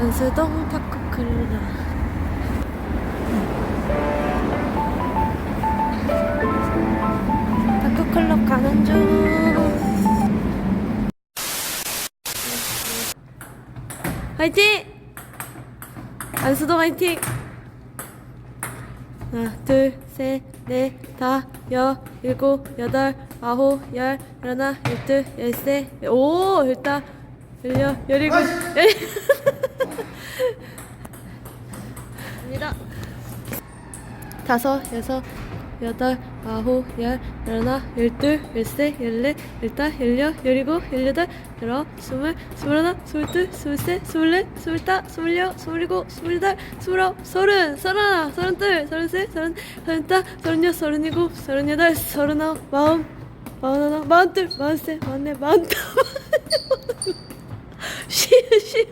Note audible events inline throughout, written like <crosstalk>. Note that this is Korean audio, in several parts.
연수동 타코클라 타코클럽 가는 중 화이팅! 안수동 화이팅! 하나, 둘, 셋, 넷, 다, 여, 일곱, 여덟, 아홉, 열, 열하나, 열둘, 열세, 오, 열다, 열여, 열일곱, 열. 입니다. <laughs> 다섯, 여섯, 여덟, 아홉, 열, 열하나, 열둘, 열세, 열넷, 열다, 열여, 열일곱, 열여덟, 열아홉, 스물, 스물하나, 스물둘, 스물셋, 스물넷, 스물다, 스물여, 스물일곱, 스물여덟, 스물아홉, 서른, 서른하나, 서른둘, 서른셋, 서른, 서른다, 서른여, 서른일곱, 서른여덟, 서른아홉, 마흔, 마흔하나, 마흔둘, 마흔셋, 마흔넷, 마흔다, 쉬, 쉬,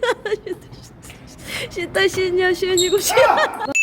쉬다, 쉬냐, 쉬니고, 쉬. 어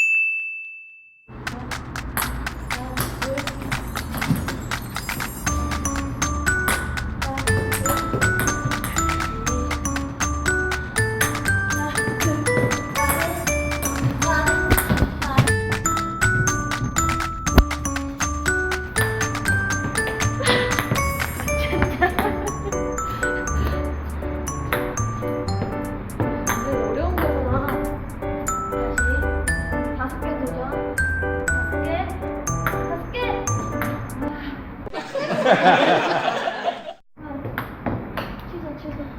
<laughs> 아, 취소 취소.